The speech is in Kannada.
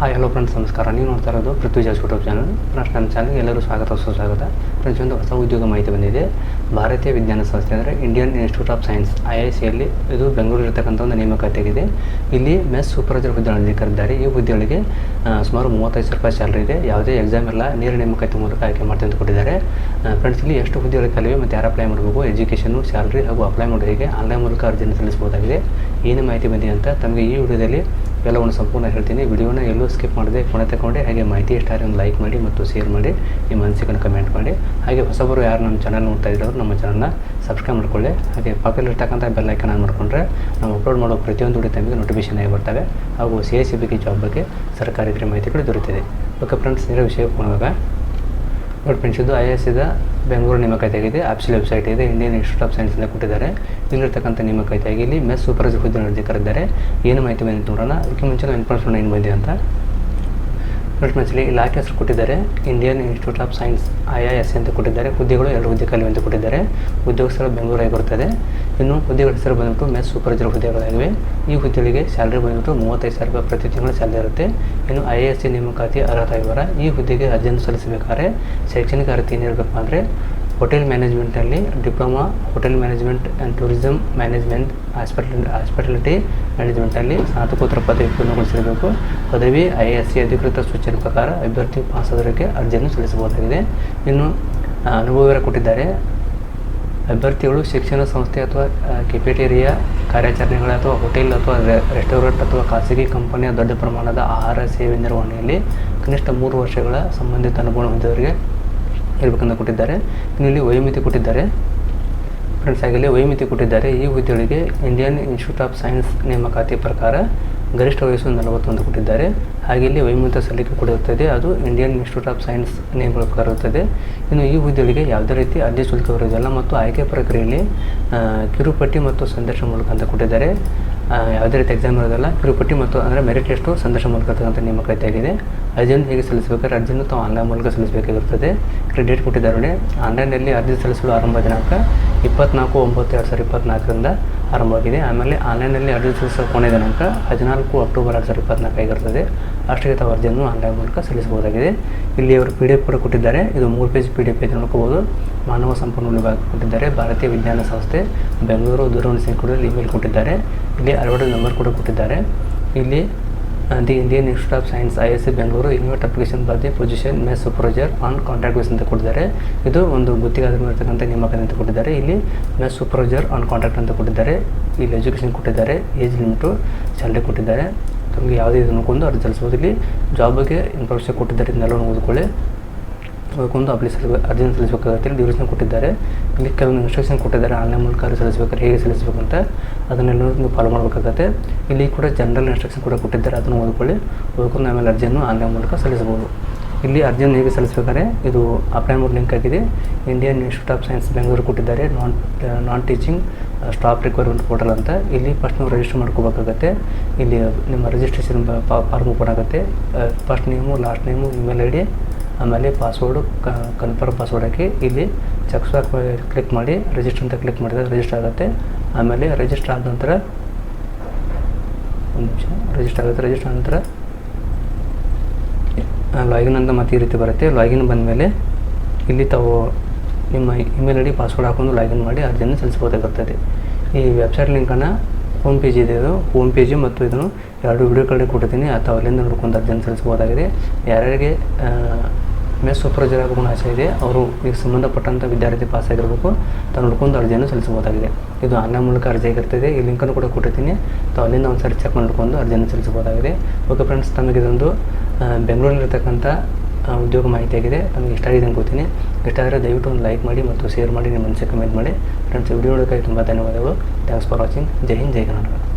ಹಾಯ್ ಹಲೋ ಫ್ರೆಂಡ್ಸ್ ನಮಸ್ಕಾರ. ನೀವು ನೋಡ್ತಾ ಇರೋದು ಪೃಥ್ವಿ ಜಾಸ್ ಯೂಟ್ಯೂಬ್ ಚಾನಲ್ ಫ್ರೆಂಡ್ಸ್ ನಮ್ಮ ಚಾನಲ್ಗೆ ಎಲ್ಲರೂ ಸ್ವಾಗತ ಸುಸ್ವಾಗತ ಫ್ರೆಂಡ್ಸ್ ಒಂದು ಹೊಸ ಉದ್ಯೋಗ ಮಾಹಿತಿ ಬಂದಿದೆ. ಭಾರತೀಯ ವಿಜ್ಞಾನ ಸಂಸ್ಥೆ ಅಂದರೆ Indian Institute of Science I I ಸಿಯಲ್ಲಿ ಇದು ಬೆಂಗಳೂರು ಇರತಕ್ಕಂಥ ಒಂದು ನೇಮಕಾತಿಯಾಗಿದೆ. ಇಲ್ಲಿ ಮೆಸ್ ಸೂಪರ್ವೈಸರ್ ಹುದ್ದೆಗಳಲ್ಲಿ ಕರೆದಿದ್ದಾರೆ. ಈ ಹುದ್ದೆಗಳಿಗೆ ಸುಮಾರು ಮೂವತ್ತೈದು ಸಾವಿರ ರೂಪಾಯಿ ಸ್ಯಾಲ್ರಿ ಇದೆ. ಯಾವುದೇ ಎಕ್ಸಾಮ್ ಇಲ್ಲ ನೇರ ನೇಮಕಾತಿ ಮೂಲಕ ಆಯ್ಕೆ ಮಾಡ್ತೀನಿ ಅಂತ ಕೊಟ್ಟಿದ್ದಾರೆ. ಫ್ರೆಂಡ್ಸ್ ಇಲ್ಲಿ ಎಷ್ಟು ಹುದ್ದೆಗಳು ಕಲಿವೆ ಮತ್ತು ಯಾರು ಅಪ್ಲೈ ಮಾಡಬೇಕು? ಎಜುಕೇಷನು ಸ್ಯಾಲ್ರಿ ಹಾಗೂ ಅಪ್ಲೈ ಮಾಡೋದು ಹೇಗೆ? ಆನ್ಲೈನ್ ಮೂಲಕ ಅರ್ಜಿಯನ್ನು ಸಲ್ಲಿಸಬಹುದಾಗಿದೆ. ಏನು ಮಾಹಿತಿ ಬಂದಿದೆ ಅಂತ ತಮಗೆ ಈ ವಿಡಿಯೋದಲ್ಲಿ ಎಲ್ಲವನ್ನು ಸಂಪೂರ್ಣ ಹೇಳ್ತೀನಿ. ವಿಡಿಯೋನ ಎಲ್ಲೂ ಸ್ಕಿಪ್ ಮಾಡದೆ, ಕೊನೆ ತಗೊಂಡೆ. ಹಾಗೆ ಮಾಹಿತಿ ಇಷ್ಟ ಆದರೆ ಒಂದು ಲೈಕ್ ಮಾಡಿ ಮತ್ತು ಶೇರ್ ಮಾಡಿ, ನಿಮ್ಮ ಅನಿಸಿಕೆಯನ್ನು ಕಮೆಂಟ್ ಮಾಡಿ. ಹಾಗೆ ಹೊಸಬರು ಯಾರು ನಮ್ಮ ಚಾನಲ್ ನೋಡ್ತಾ ಇದ್ದವರು ನಮ್ಮ ಚಾನಲ್ನ ಸಬ್ಸ್ಕ್ರೈಬ್ ಮಾಡ್ಕೊಳ್ಳಿ. ಹಾಗೆ ಪಕ್ಕದಲ್ಲಿರ್ತಕ್ಕಂಥ ಬೆಲ್ ಐಕನ್ ಆನ್ ಮಾಡಿಕೊಂಡ್ರೆ ನಾವು ಅಪ್ಲೋಡ್ ಮಾಡೋ ಪ್ರತಿಯೊಂದು ವಿಡಿಯೋ ತಮಗೆ ನೋಟಿಫಿಕೇಶನ್ ಆಗಿ ಬರ್ತವೆ. ಹಾಗೂ ಸಿ ಎಸ್ ಸಿ ಬಗ್ಗೆ ಜಾಬ್ ಬಗ್ಗೆ ಸರ್ಕಾರಿ ಮಾಹಿತಿಗಳು ದೊರೆತಿದೆ ಓಕೆ ಫ್ರೆಂಡ್ಸ್ ನೀರ ವಿಷಯಕ್ಕೆ ಹೋಗುವಾಗ ನೋಡಿ ಫ್ರೆಂಡ್ಸ್ ಇದು ಐ ಎಸ್ ಇದ ಬೆಂಗಳೂರು ಆಗಿದೆ ಆಪ್ಸಿಲ್ ವೆಬ್ಸೈಟ್ ಇದೆ. ಇಂಡಿಯನ್ ಇನ್ಸ್ಟಿಟ್ಯೂಟ್ ಆಫ್ ಸೈನ್ಸಿಂದ ಕೊಟ್ಟಿದ್ದಾರೆ. ಇಲ್ಲಿರ್ತಕ್ಕಂಥ ನೇಮಕಾತಿ ಆಗಿ ಇಲ್ಲಿ ಮೆಸ್ ಸೂಪರ್ವೈಸರ್ ಹುದ್ದೆ ಕರೆದಿದ್ದಾರೆ. ಏನು ಮಾಹಿತಿ ಬಂದಿತ್ತು ನೋಡೋಣ. ಅದಕ್ಕೆ ಮುಂಚೆ ಇನ್ಫಾರ್ಮೇಷನ್ ಏನು ಬಂದಿದೆ ಅಂತ ಮ್ಯಾಚಲ್ಲಿ ಇಲಾಖೆ ಹೆಸರು ಕೊಟ್ಟಿದ್ದಾರೆ. Indian Institute of Science I I S ಅಂತ ಕೊಟ್ಟಿದ್ದಾರೆ. ಹುದ್ದೆಗಳು ಎರಡು ಹುದ್ದೆ ಖಾಲಿ ಅಂತ ಕೊಟ್ಟಿದ್ದಾರೆ. ಉದ್ಯೋಗ ಸ್ಥಳ ಬೆಂಗಳೂರಾಗಿ ಇನ್ನು ಹುದ್ದೆಗಳ ಹೆಸರು ಬಂದ್ಬಿಟ್ಟು ಮೆಸ್ ಸೂಪರ್ವೈಸರ್ ಹುದ್ದೆಗಳಾಗಿವೆ. ಈ ಹುದ್ದೆಗಳಿಗೆ ಸ್ಯಾಲ್ರಿ ಬಂದ್ಬಿಟ್ಟು ಮೂವತ್ತೈದು ಸಾವಿರ ರೂಪಾಯಿ ಪ್ರತಿ ತಿಂಗಳು ಸ್ಯಾಲ್ರಿ ಇರುತ್ತೆ. ಇನ್ನು ಐ ಎ ಎಸ್ ಸಿ ನೇಮಕಾತಿ ಅರ್ಹತಾ ವಿವರ ಈ ಹುದ್ದೆಗೆ ಅರ್ಜಿಯನ್ನು ಸಲ್ಲಿಸಬೇಕಾದ್ರೆ ಶೈಕ್ಷಣಿಕ ಅರ್ಹತೆ ಏನಿರಬೇಕು ಅಂದರೆ hotel ಮ್ಯಾನೇಜ್ಮೆಂಟಲ್ಲಿ diploma hotel management and tourism management hospital hospitality ಮ್ಯಾನೇಜ್ಮೆಂಟಲ್ಲಿ ಸ್ನಾತಕೋತ್ತರ ಪದವಿ ಪೂರ್ಣಗೊಳಿಸಿರಬೇಕು. ಪದವಿ ಐ ಎಸ್ ಸಿ ಅಧಿಕೃತ ಸೂಚನೆ ಪ್ರಕಾರ ಅಭ್ಯರ್ಥಿ ಪಾಸ್ ಆದವರಿಗೆ ಅರ್ಜಿಯನ್ನು ಸಲ್ಲಿಸಬಹುದಾಗಿದೆ. ಇನ್ನು ಆ, ಅನುಭವ ಕೊಟ್ಟಿದ್ದಾರೆ. ಅಭ್ಯರ್ಥಿಗಳು ಶಿಕ್ಷಣ ಸಂಸ್ಥೆ ಅಥವಾ ಕೆಫೆಟೇರಿಯಾ ಕಾರ್ಯಾಚರಣೆಗಳ ಅಥವಾ ಹೋಟೆಲ್ ಅಥವಾ ರೆಸ್ಟೋರೆಂಟ್ ಅಥವಾ ಖಾಸಗಿ ಕಂಪನಿಯ ದೊಡ್ಡ ಪ್ರಮಾಣದ ಆಹಾರ ಸೇವೆ ನಿರ್ವಹಣೆಯಲ್ಲಿ ಕನಿಷ್ಠ ಮೂರು ವರ್ಷಗಳ ಸಂಬಂಧಿತ ಅನುಭವ ಹೊಂದಿದವರಿಗೆ ಇರಬೇಕಂತ ಕೊಟ್ಟಿದ್ದಾರೆ. ಇಲ್ಲಿ ವಯೋಮಿತಿ ಕೊಟ್ಟಿದ್ದಾರೆ. ಫ್ರೆಂಡ್ಸ್ ಹಾಗೆ ವೈಮಿತಿ ಕೊಟ್ಟಿದ್ದಾರೆ. ಈ ಹುದ್ದೆಗಳಿಗೆ ಇಂಡಿಯನ್ ಇನ್ಸ್ಟಿಟ್ಯೂಟ್ ಆಫ್ ಸೈನ್ಸ್ ನೇಮಕಾತಿ ಪ್ರಕಾರ ಗರಿಷ್ಠ ವಯಸ್ಸು ನಲವತ್ತೊಂದು ಕೊಟ್ಟಿದ್ದಾರೆ. ಹಾಗೆ ಇಲ್ಲಿ ವೈಮಂತ ಸಲ್ಲಿಕೆ ಕೂಡ ಇರುತ್ತದೆ ಅದು Indian Institute of Science name ಪ್ರಕಾರ ಇರುತ್ತದೆ ಇನ್ನು ಈ ಹುದ್ದೆಗಳಿಗೆ ಯಾವುದೇ ರೀತಿ ಅರ್ಜಿ ಶುಲ್ಕ ಇರುವುದಿಲ್ಲ ಮತ್ತು ಆಯ್ಕೆ ಪ್ರಕ್ರಿಯೆಯಲ್ಲಿ ಕಿರುಪಟ್ಟಿ ಮತ್ತು ಸಂದರ್ಶನ ಮೂಲಕ ಅಂತ ಕೊಟ್ಟಿದ್ದಾರೆ. ಯಾವುದೇ ರೀತಿ ಎಕ್ಸಾಮ್ ಇರೋದಿಲ್ಲ. ಕಿರುಪಟ್ಟಿ ಮತ್ತು ಅಂದರೆ ಮೆರಿಟ್ ಲಿಸ್ಟು ಸಂದರ್ಶನ ಮೂಲಕ ತಕ್ಕಂಥ ಆಗಿದೆ ಅರ್ಜಿಯನ್ನು ಹೇಗೆ ಸಲ್ಲಿಸಬೇಕಾದ್ರೆ ಅರ್ಜಿಯನ್ನು ತಾವು ಆನ್ಲೈನ್ ಮೂಲಕ ಸಲ್ಲಿಸಬೇಕಾಗಿರುತ್ತದೆ. ಕ್ರೆಡಿಟ್ ಡೇಟ್ ಕೊಟ್ಟಿದ್ದಾರೆ ಆನ್ಲೈನಲ್ಲಿ ಅರ್ಜಿ ಸಲ್ಲಿಸಲು ಆರಂಭ ದಿನಾಂಕ ಇಪ್ಪತ್ನಾಲ್ಕು ಒಂಬತ್ತು ಎರಡು ಸಾವಿರದ ಇಪ್ಪತ್ನಾಲ್ಕರಿಂದ ಆರಂಭವಾಗಿದೆ. ಆಮೇಲೆ ಆನ್ಲೈನಲ್ಲಿ ಅರ್ಜಿ ಕೊನೆಯ ದಿನಾಂಕ ಹದಿನಾಲ್ಕು ಅಕ್ಟೋಬರ್ ಎರಡು ಸಾವಿರದ ಇಪ್ಪತ್ನಾಲ್ಕು ಆಗಿರುತ್ತದೆ ಅಷ್ಟಕ್ಕೆ ತಾವು ಅರ್ಜಿಯನ್ನು ಆನ್ಲೈನ್ ಮೂಲಕ ಸಲ್ಲಿಸಬಹುದಾಗಿದೆ. ಇಲ್ಲಿ ಅವರು ಪಿ ಡಿ ಎಫ್ ಕೂಡ ಕೊಟ್ಟಿದ್ದಾರೆ. ಇದು ಮೂರು ಪೇಜ್ ಪಿ ಡಿ ಎಫ್ ಇದೆ ಮಾನವ ಸಂಪನ್ಮೂಲ ವಿಭಾಗ ಕೊಟ್ಟಿದ್ದಾರೆ. ಭಾರತೀಯ ವಿಜ್ಞಾನ ಸಂಸ್ಥೆ ಬೆಂಗಳೂರು ದೂರವಾಣಿ ಸಂಖ್ಯೆ ಕೂಡ ಇಮೇಲ್ ಕೊಟ್ಟಿದ್ದಾರೆ. ಇಲ್ಲಿ ಅರ್ವಡ್ ನಂಬರ್ ಕೂಡ ಕೊಟ್ಟಿದ್ದಾರೆ. ಇಲ್ಲಿ the Indian Institute of Science I S C Bengaluru invite application for the position mess supervisor on contract basis ಅಂತ ಕೊಟ್ಟಿದ್ದಾರೆ ಇದು ಒಂದು ಗುತ್ತಿಗಾದ್ರೆ ಇರ್ತಕ್ಕಂಥ ನೇಮಕ ಅಂತ ಕೊಟ್ಟಿದ್ದಾರೆ ಇಲ್ಲಿ ಮೇ ಸೂಪರ್ವೈಸರ್ ಆನ್ ಕಾಂಟ್ರಾಕ್ಟ್ ಅಂತ ಕೊಟ್ಟಿದ್ದಾರೆ ಇಲ್ಲಿ ಎಜುಕೇಷನ್ ಕೊಟ್ಟಿದ್ದಾರೆ ಏಜ್ ಲಿಮಿಟು ಸ್ಯಾಲ್ರಿ ಕೊಟ್ಟಿದ್ದಾರೆ ತಮಗೆ ಯಾವುದೇ ಇದು ನೋಡ್ಕೊಂಡು ಅರ್ಜಿ ಸಲ್ಲಿಸ್ಬೋದು ಇಲ್ಲಿ ಜಾಬ್ ಬಗ್ಗೆ ಇನ್ಫಾರ್ಮೇಷನ್ ಕೊಟ್ಟಿದ್ದಾರೆ ಇದನ್ನೆಲ್ಲ ಓದ್ಕೊಳ್ಳಿ ಓದ್ಕೊಂಡು ಅಪ್ಲೈ ಸಲ್ಲಿಸ ಅರ್ಜಿಯನ್ನು ಸಲ್ಲಿಸಬೇಕಾಗುತ್ತೆ ಡ್ಯೂರೇಷನ್ ಕೊಟ್ಟಿದ್ದಾರೆ. ಇಲ್ಲಿ ಕೆಲವೊಂದು ಇನ್ಸ್ಟ್ರಕ್ಷನ್ ಕೊಟ್ಟಿದ್ದಾರೆ. ಆನ್ಲೈನ್ ಮೂಲಕ ಅರ್ಜಿ ಹೇಗೆ ಸಲ್ಲಿಸಬೇಕು ಅಂತ ಅದನ್ನೆಲ್ಲ ನೀವು ಫಾಲೋ ಮಾಡಬೇಕಾಗತ್ತೆ. ಇಲ್ಲಿ ಕೂಡ ಜನರಲ್ ಇನ್ಸ್ಟ್ರಕ್ಷನ್ ಕೂಡ ಕೊಟ್ಟಿದ್ದಾರೆ. ಅದನ್ನು ಓದ್ಕೊಳ್ಳಿ. ಓದ್ಕೊಂಡು ಆಮೇಲೆ ಅರ್ಜಿಯನ್ನು ಆನ್ಲೈನ್ ಮೂಲಕ ಸಲ್ಲಿಸಬಹುದು. ಇಲ್ಲಿ ಅರ್ಜಿಯನ್ನು ಹೇಗೆ ಸಲ್ಲಿಸಬೇಕಾದ್ರೆ, ಇದು ಅಪ್ಲೈ ಮಾಡೋ ಲಿಂಕ್ ಆಗಿದೆ. Indian institute of science Bengaluru ಕೊಟ್ಟಿದ್ದಾರೆ. Non non teaching staff requirement portal ಅಂತ. ಇಲ್ಲಿ ಫಸ್ಟ್ ನೀವು ರಿಜಿಸ್ಟರ್ ಮಾಡ್ಕೋಬೇಕಾಗತ್ತೆ. ಇಲ್ಲಿ ನಿಮ್ಮ ರಿಜಿಸ್ಟ್ರೇಷನ್ ಫಾರ್ಮ್ ಓಪನ್ ಆಗುತ್ತೆ. First name last name email I D ಆಮೇಲೆ ಪಾಸ್ವರ್ಡು ಕನ್ಫರ್ಮ್ ಪಾಸ್ವರ್ಡ್ ಹಾಕಿ ಇಲ್ಲಿ ಚೆಕ್ಸ್ ಕ್ಲಿಕ್ ಮಾಡಿ ರಿಜಿಸ್ಟರ್ ಅಂತ ಕ್ಲಿಕ್ ಮಾಡಿದ್ರೆ ರಿಜಿಸ್ಟರ್ ಆಗುತ್ತೆ. ಆಮೇಲೆ ರಿಜಿಸ್ಟರ್ ಆದ ನಂತರ, ಒಂದು ನಿಮಿಷ ರಿಜಿಸ್ಟರ್ ಆಗುತ್ತೆ ರಿಜಿಸ್ಟರ್ ಆದ ನಂತರ ಲಾಗಿನ್ ಅಂತ ಮತ್ತೆ ಈ ರೀತಿ ಬರುತ್ತೆ. ಲಾಗಿನ್ ಬಂದ ಮೇಲೆ ಇಲ್ಲಿ ತಾವು ನಿಮ್ಮ ಇಮೇಲ್ ಐ ಡಿ ಪಾಸ್ವರ್ಡ್ ಹಾಕೊಂಡು ಲಾಗಿನ್ ಮಾಡಿ ಅರ್ಜಿಯನ್ನು ಸಲ್ಲಿಸಬಹುದಾಗುತ್ತದೆ ಈ ವೆಬ್ಸೈಟ್ ಲಿಂಕನ್ನು ಹೋಮ್ ಪೇಜ್ ಇದೆ ಇದು. ಹೋಮ್ ಪೇಜು ಮತ್ತು ಇದನ್ನು ಎರಡು ವಿಡಿಯೋಗಳನ್ನ ಕೊಟ್ಟಿದ್ದೀನಿ. ಅಥವಾ ಅಲ್ಲಿಂದ ನೋಡ್ಕೊಂಡು ಅರ್ಜಿಯನ್ನು ಸಲ್ಲಿಸಬಹುದಾಗಿದೆ. ಯಾರ್ಯಾರಿಗೆ ಮೆಸ್ ಸೂಪರ್ವೈಸರ್ ಆಗೋ ಆಸೆ ಇದೆ. ಅವರು ಈಗ ಸಂಬಂಧಪಟ್ಟಂಥ ವಿದ್ಯಾರ್ಥಿ ಪಾಸ್ ಆಗಿರಬೇಕು ತಾನು ನೋಡ್ಕೊಂಡು ಅರ್ಜಿಯನ್ನು ಸಲ್ಲಿಸಬಹುದಾಗಿದೆ. ಇದು ಆನ್ಲೈನ್ ಮೂಲಕ ಅರ್ಜಿ ಆಗಿರ್ತದೆ. ಈ ಲಿಂಕನ್ನು ಕೂಡ ಕೊಟ್ಟಿರ್ತೀನಿ ತಾವು ಅಲ್ಲಿಂದ ಒಂದು ಚೆಕ್ ಮಾಡಿಕೊಂಡು ಅರ್ಜಿಯನ್ನು ಸಲ್ಲಿಸಬಹುದಾಗಿದೆ. ಓಕೆ ಫ್ರೆಂಡ್ಸ್ ತಮಗೆ ಇದೊಂದು ಬೆಂಗಳೂರಿನಲ್ಲಿರ್ತಕ್ಕಂಥ ಉದ್ಯೋಗ ಮಾಹಿತಿ ಮಾಹಿತಿಯಾಗಿದೆ. ನಮಗೆ ಇಷ್ಟ ಆಗಿದೆ ಅನ್ಕೋತೀನಿ ಇಷ್ಟ ಆದರೆ ದಯವಿಟ್ಟು ಒಂದು ಲೈಕ್ ಮಾಡಿ ಮತ್ತು ಶೇರ್ ಮಾಡಿ. ನಿಮ್ಮ ಮನಸ್ಸಿಗೆ ಕಮೆಂಟ್ ಮಾಡಿ. ಫ್ರೆಂಡ್ಸ್ ವಿಡಿಯೋ ನೋಡೋಕ್ಕಾಗಿ ತುಂಬ ಧನ್ಯವಾದಗಳು. Thanks for watching Jai Hind, Jai Karnataka.